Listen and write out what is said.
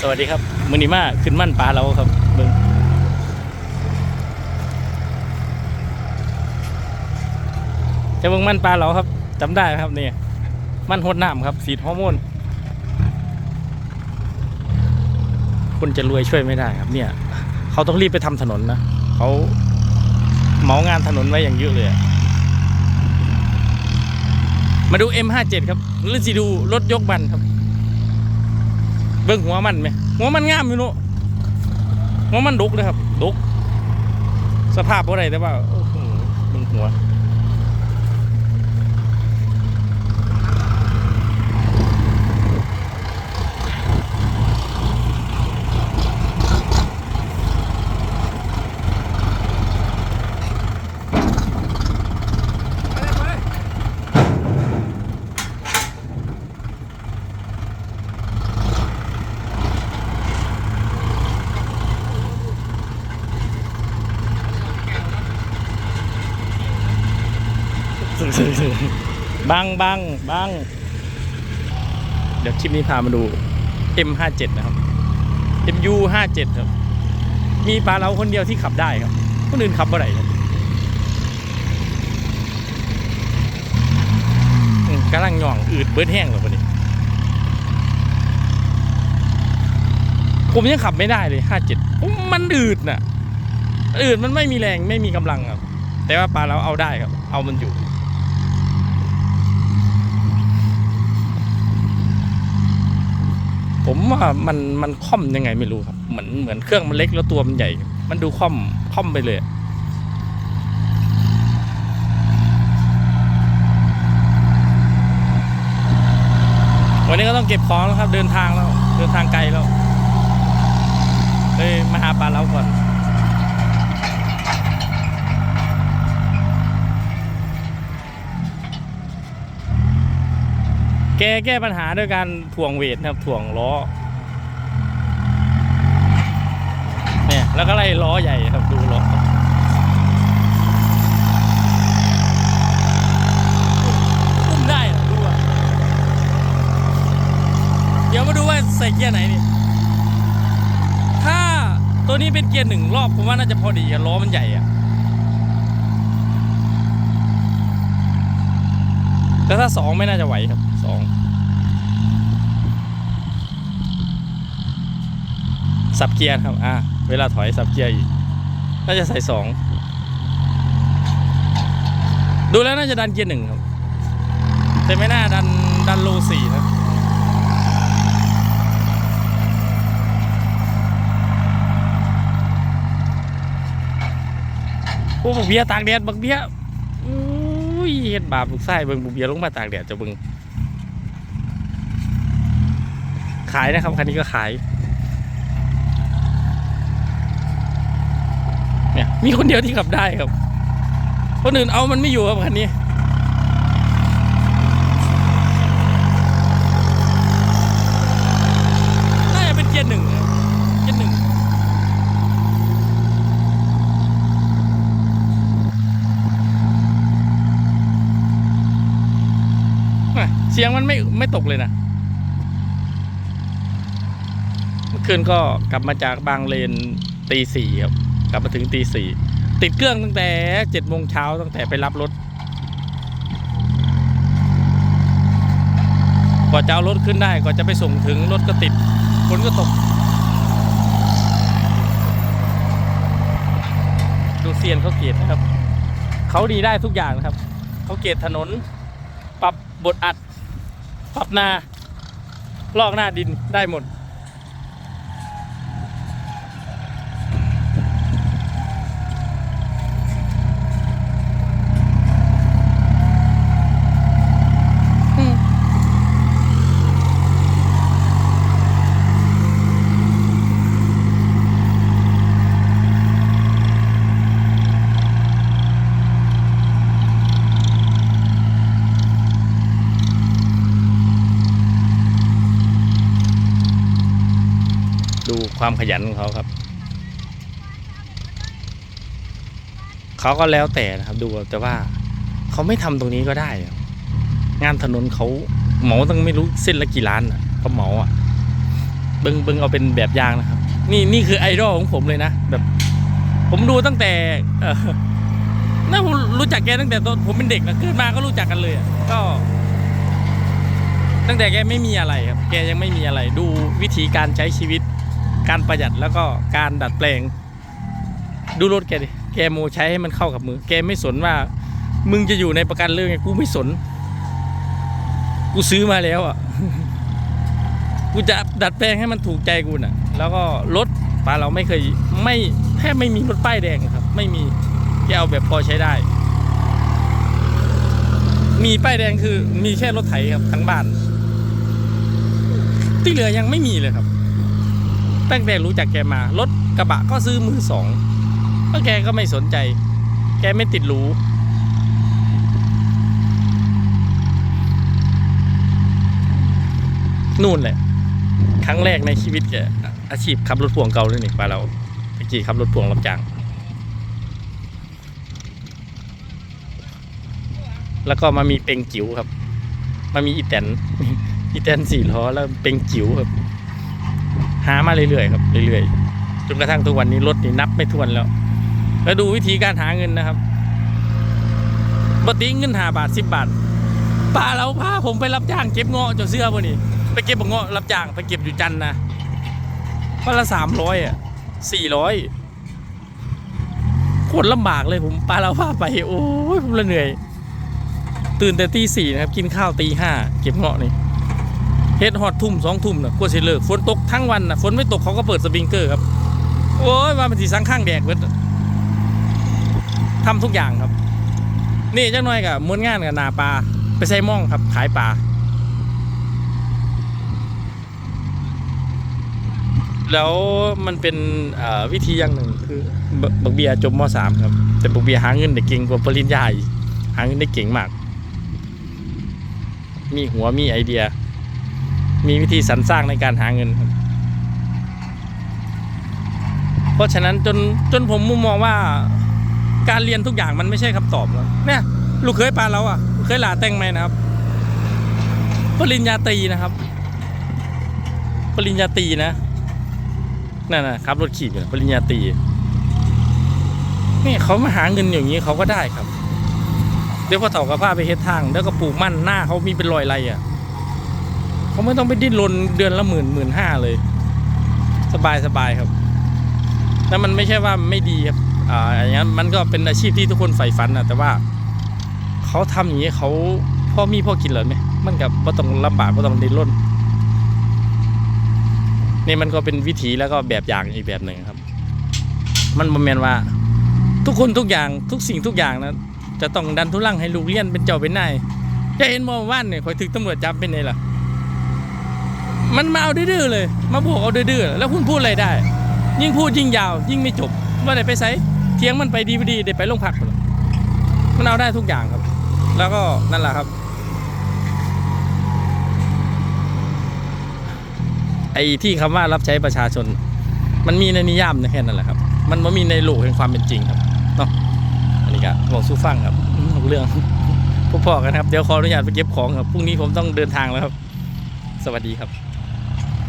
สวัสดีครับมือนีมาขึ้นมั่นปลาเราครับเบิ่งจะเบิ่งมั่นปลาเราครับจำได้ครับนี่มั่นหดน้ำครับสีฮอร์โมนคนจะรวยช่วยไม่ได้ครับ เนี่ย เขาต้องรีบไปทำถนนนะเขาเหมางานถนนไว้อย่างเยอะเลยอะมาดู M57 ครับหรือสิดูรถยกบันครับ เบิ้งหัวมันไหมหัวมันงามอยู่เนาะหัวมันดุกเลยครับดุกสภาพอะไรแต่ว่าโอ้โหเบิ่งหัว บังบังบังเดี๋ยวคลิปนี้พามาดู M57 นะครับ MU57 ครับ มีปลาเราคนเดียวที่ขับได้ครับ คนอื่นขับเมื่อไหร่ครับกำลังย่องอืดเบิดแห้งเลยวันนี้ผมยังขับไม่ได้เลย 57มมันอืดน่ะ อืดมันไม่มีแรงไม่มีกำลังครับ แต่ว่าปลาเราเอาได้ครับ เอามันอยู่ ผมว่ามันมันค่อมยังไงไม่รู้ครับเหมือนเหมือนเครื่องมันเล็กแล้วตัวมันใหญ่ มันดูค่อมค่อมไปเลยวันนี้ก็ต้องเก็บของแล้วครับ เดินทางแล้ว เดินทางไกลแล้วเลยมาหาปลาเล้าก่อน แก้แก้ปัญหาด้วยการถ่วงเวทนะครับถ่วงล้อเนี่ยแล้วก็ไล่ล้อใหญ่ครับดูล้ออุ้มได้เหรอดูอะเดี๋ยวมาดูว่าใส่เกียร์ไหนนี่ถ้าตัวนี้เป็นเกียร์หนึ่งรอบผมว่าน่าจะพอดีอะล้อมันใหญ่อะ แต่ถ้าสองไม่น่าจะไหวครับสองสับเกียร์ครับ อ่า เวลาถอยสับเกียร์อีก น่าจะใส่สอง ดูแล้วน่าจะดันเกียร์หนึ่งครับ แต่ไม่น่าดันดันโลสี่นะ โอ้บักเบี้ยร์ตากแดดบักเบี้ย เฮ็ดบาปลูกไส้เบิ่งบุเบียลงมาตากแดดจะเบิ่งขายนะครับคันนี้ก็ขาย เนี่ยมีคนเดียวที่ขับได้ครับ คนอื่นเอามันไม่อยู่ครับคันนี้ น่าจะเป็นเกียร์หนึ่งนะเกียร์หนึ่ง อะเสียงมันไม่ไม่ตกเลยนะ เมื่อคืนก็กลับมาจากบางเลนตีสี่ครับ กลับมาถึงตีสี่ติดเครื่องตั้งแต่เจ็ดโมงเช้าตั้งแต่ไปรับรถกว่าจะเอารถขึ้นได้กว่าจะไปส่งถึงรถก็ติดฝนก็ตก ดูเซียนเขาเกตนะครับ เขาดีได้ทุกอย่างนะครับ เขาเกตถนน ปรับบทอัด ปับหน้าลอกหน้าดินได้หมด ดู ความขยันของเขาครับ เขาก็แล้วแต่นะครับดูแต่ว่าเขาไม่ทำตรงนี้ก็ได้ งานถนนเขาเหมาตั้งไม่รู้เส้นละกี่ล้านอะเขาเหมาอะบึงบึงเอาเป็นแบบอย่างนะครับ นี่นี่คือไอดอลของผมเลยนะแบบ ผมดูตั้งแต่น่าผมรู้จักแกตั้งแต่ตอนผมเป็นเด็กนะเกิดมาก็รู้จักกันเลยก็ ตั้งแต่แกไม่มีอะไรครับ แกยังไม่มีอะไร ดูวิธีการใช้ชีวิต การประหยัดแล้วก็การดัดแปลง ดูรถแกดิแกโมใช้ให้มันเข้ากับมือ แกไม่สนว่า มึงจะอยู่ในประกันเรื่องไงกูไม่สน กูซื้อมาแล้วอะกูจะดัดแปลงให้มันถูกใจกูน่ะ แล้วก็รถป้าเราไม่เคยไม่แทบไม่มีรถป้ายแดงครับ ไม่มีแกเอาแบบพอใช้ได้ มีป้ายแดงคือมีแค่รถไถครับทั้งบ้าน ที่เหลือยังไม่มีเลยครับ ตั้งแต่รู้จักแกมารถกระบะก็ซื้อมือสองก็แกก็ไม่สนใจ แกไม่ติดหรูนู่นแหละ ครั้งแรกในชีวิตแกอาชีพขับรถพ่วงเก่าเลยนี่ปาเราตะกี้ขับรถพ่วงรับจ้างแล้วก็มามีเป็งจิ๋วครับ มามีอีแตนอีแตนสี่ล้อแล้วเป็งจิ๋วครับ หามาเรื่อยๆครับเรื่อยๆจนกระทั่งทุกวันนี้รถนี่นับไม่ถ้วนแล้ว แล้วดูวิธีการหาเงินนะครับปกติเงินหาบาทสิบบาทป้าเราพาผมไปรับจ้างเก็บเงาะเจาเสื้อพวกนี้ไปเก็บเงาะรับจ้างไปเก็บอยู่จันนะวันละสามร้อยอะสี่ร้อยโคตรลำบากเลยผมปาเราพาไปโอ้ยผมละเหนื่อย ตื่นแต่ตีสี่นะครับ กินข้าวตีห้าเก็บเงาะนี่ เฮ็ดฮอดทุ่มสองทุ่มน่ะกลัวสิเลิกฝนตกทั้งวันน่ะฝนไม่ตกเขาก็เปิดสปริงเกอร์ครับ โอ้ยว่ามันสีสังข้างแดกเบิดทำทุกอย่างครับ นี่จังน่อยกับมวนงานกับนาปลาไปใส่ม่องครับ ขายปลาแล้วมันเป็นวิธีอย่างหนึ่งคือบักเบียจบมสามครับ แต่บักเบียหาเงินได้เก่งกว่าปริญญาอีกหาเงินได้เก่งมาก มีหัวมีไอเดีย มีวิธีสรรสร้างในการหาเงินครับเพราะฉะนั้นจนจนผมมุมมองว่าการเรียนทุกอย่างมันไม่ใช่คำตอบแล้วเนี่ย ลูกเคยปลาเราอะเคยหลาแต่งไหมนะครับ ปริญญาตรีนะครับ ปริญญาตรีนะนั่นนะครับรถขี่อยู่ปริญญาตรีนี่เขามาหาเงินอย่างนี้เขาก็ได้ครับ เดี๋ยวพอถอดกระผ้าไปเฮ็ดทาง แล้วก็ปลูกมั่นหน้าเขามีเป็นรอยไรอะ เขาไม่ต้องไปดิ้นรนเดือนละหมื่นหมื่นห้าเลย สบายสบายครับ แล้วมันไม่ใช่ว่าไม่ดีครับอ่าอย่างนั้นมันก็เป็นอาชีพที่ทุกคนใฝ่ฝันนะแต่ว่าเขาทำอย่างนี้เขาพ่อมีพ่อกินเหรอไหมมันกับว่าต้องลำบากว่าต้องดิ้นรนนี่มันก็เป็นวิถีแล้วก็แบบอย่างอีกแบบหนึ่งครับ มันบ่แมนว่า ทุกคนทุกอย่างทุกสิ่งทุกอย่างนะจะต้องดันทุลังให้ลูกเลี้ยนเป็นเจ้าเป็นนายจะเห็นมื่อวานเนี่ยคอยถึงตำรวจจับเป็นไงล่ะ มันมาเอาดื้อเลย มาบวกเอาดื้อแล้วคุณพูดอะไรได้ ยิ่งพูดยิ่งยาว ยิ่งไม่จบว่าไหนไปไซเทียงมันไปดีดีเดี๋ยวไปโรงพักพุ่นล่ะมันเอาได้ทุกอย่างครับ แล้วก็นั่นแหละครับไอ้ที่คำว่ารับใช้ประชาชน มันมีในนิยามแค่นั้นแหละครับ มันไม่มีในโลกแห่งความเป็นจริงครับเนาะอันนี้ก็บอกสู้ฟังครับเรื่องพวกพ่อกันครับ เดี๋ยวขออนุญาตไปเก็บของครับพรุ่งนี้ผมต้องเดินทางแล้วครับ สวัสดีครับ